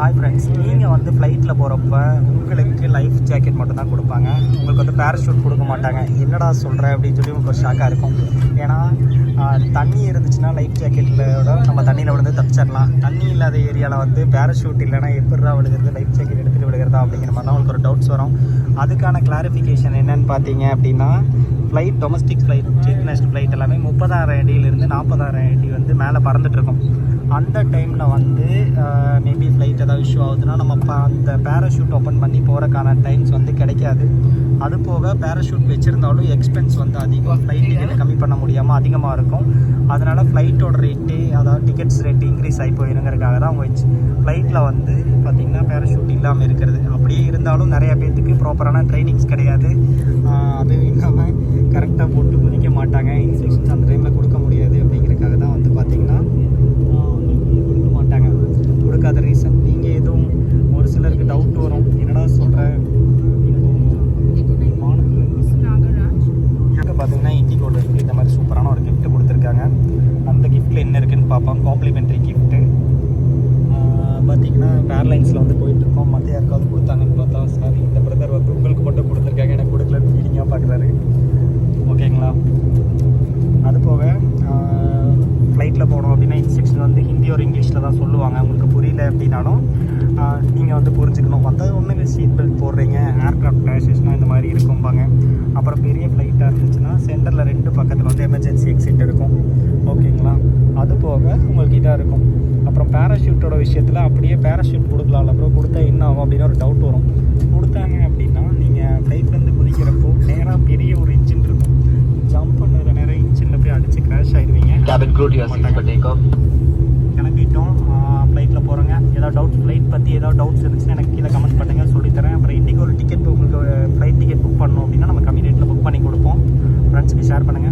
Hi friends நீங்கள் வந்து ஃப்ளைட்டில் போகிறப்ப உங்களுக்கு லைஃப் ஜாக்கெட் மட்டும் தான் கொடுப்பாங்க. உங்களுக்கு வந்து பேராஷூட் கொடுக்க மாட்டாங்க. என்னடா சொல்கிற அப்படின்னு சொல்லி உங்களுக்கு ஒரு ஷாக்காக இருக்கும். ஏன்னா தண்ணி இருந்துச்சுன்னா லைஃப் ஜாக்கெட்டிலோட நம்ம தண்ணியில் விழுந்து தப்பிச்சிடலாம். தண்ணி இல்லாத ஏரியாவில் வந்து பேராஷூட் இல்லைன்னா எப்படிடா விழுகிறது லைஃப் ஜாக்கெட் எடுத்துகிட்டு விழுகிறதா அப்படிங்கிற மாதிரிலாம் உங்களுக்கு ஒரு டவுட்ஸ் வரும். அதுக்கான கிளாரிஃபிகேஷன் என்னன்னு பார்த்தீங்க அப்படின்னா flight domestic flight international flight எல்லாமே முப்பதாயிரம் அடியிலிருந்து நாற்பதாயிரம் அடி வந்து மேலே பறந்துட்டுருக்கும் அந்த டைமில் வந்து மேபி ஃப்ளைட் ஏதாவது இஷ்யூ ஆகுதுன்னா நம்ம அந்த பேராஷூட் ஓப்பன் பண்ணி போகிறக்கான டைம்ஸ் வந்து கிடைக்காது. அது போக பேராஷூட் வச்சுருந்தாலும் எக்ஸ்பென்ஸ் வந்து அதிகம். ஃப்ளைட் டிக்கெட் கம்மி பண்ண முடியாமல் அதிகமாக இருக்கும். அதனால் ஃப்ளைட்டோட ரேட்டு அதாவது டிக்கெட்ஸ் ரேட்டு இன்க்ரீஸ் ஆகி போயிருங்கிறதுக்காக தான் அவங்க வச்சு ஃப்ளைட்டில் வந்து பார்த்திங்கன்னா பேராஷூட் இல்லாமல் இருக்கிறது. அப்படியே இருந்தாலும் நிறைய பேர்த்துக்கு ப்ராப்பரான ட்ரைனிங்ஸ் கிடையாது. அதுவும் இல்லாமல் கரெக்டாக போட்டு குதிக்க மாட்டாங்க. இன்ஸ்ட்ரக்ஷன்ஸ் அந்த டைமில் கொடுக்க முடியாது அப்படிங்கிறதுக்காக தான் வந்து பார்த்திங்கன்னா ஆஹ் உங்களுக்கு கொடுக்க மாட்டாங்க கொடுக்காத ரீசன் நீங்கள் எதுவும் ஒரு சிலருக்கு டவுட் வரும் என்னடா சொல்கிற இப்போ பார்த்தீங்கன்னா இண்டிகோல இருக்கு இந்த மாதிரி சூப்பரான ஒரு gift கொடுத்துருக்காங்க அந்த கிஃப்ட்டில் என்ன இருக்குன்னு பார்ப்போம் காம்ப்ளிமெண்ட்ரி கிஃப்ட்டு பார்த்தீங்கன்னா ஏர்லைன்ஸில் வந்து போயிட்டுருக்கோம் மற்ற யாருக்காவது கொடுத்தாங்கன்னு பார்த்தா சாரி இந்த பிரதர் வந்து உங்களுக்கு மட்டும் கொடுத்துருக்காங்க எனக்கு கொடுக்கலன்னு ஃபீலிங்காக ஓகேங்களா? அது போக ஃப்ளைட்டில் போனோம் அப்படின்னா இன்ஸ்ட்ரக்ஷன் வந்து ஹிந்தி ஒரு இங்கிலீஷில் தான் சொல்லுவாங்க. உங்களுக்கு புரியல அப்படின்னாலும் நீங்கள் வந்து புரிஞ்சுக்கணும். மற்றது ஒன்று சீட் பெல்ட் போடுறீங்க ஏர்க்ராஃப்ட் கிளாஷஸ்னால் இந்த மாதிரி இருக்கும்பாங்க. அப்புறம் பெரிய ஃப்ளைட்டாக இருந்துச்சுன்னா சென்டரில் ரெண்டு பக்கத்தில் வந்து எமர்ஜென்சி எக்ஸிட் இருக்கும். ஓகேங்களா? அது போக உங்களுக்கு இதாக இருக்கும். அப்புறம் பேராஷூட்டோட விஷயத்தில் அப்படியே பேராஷூட் கொடுக்கலாம்ல அப்புறம் கொடுத்தா என்ன ஆகும் அப்படின்னு ஒரு டவுட் வரும். கொடுத்தாங்க அப்படின்னு Cabin crew to your seats for takeoff. கிளம்பிட்டோம் ஃப்ளைட்டில் போகிறோங்க ஏதாவது டவுட்ஸ் ஃப்ளைட் பற்றி ஏதாவது டவுட்ஸ் இருந்துச்சுன்னா எனக்கு கீழே கமெண்ட் பண்ணுங்கள் சொல்லித்தரேன் அப்புறம் இன்றைக்கி ஒரு டிக்கெட் உங்களுக்கு ஃப்ளைட் டிக்கெட் புக் பண்ணணும் அப்படின்னா நம்ம கம்மி ரேட்டில் புக் பண்ணி கொடுப்போம். ஃப்ரெண்ட்ஸுக்கு ஷேர் பண்ணுங்கள்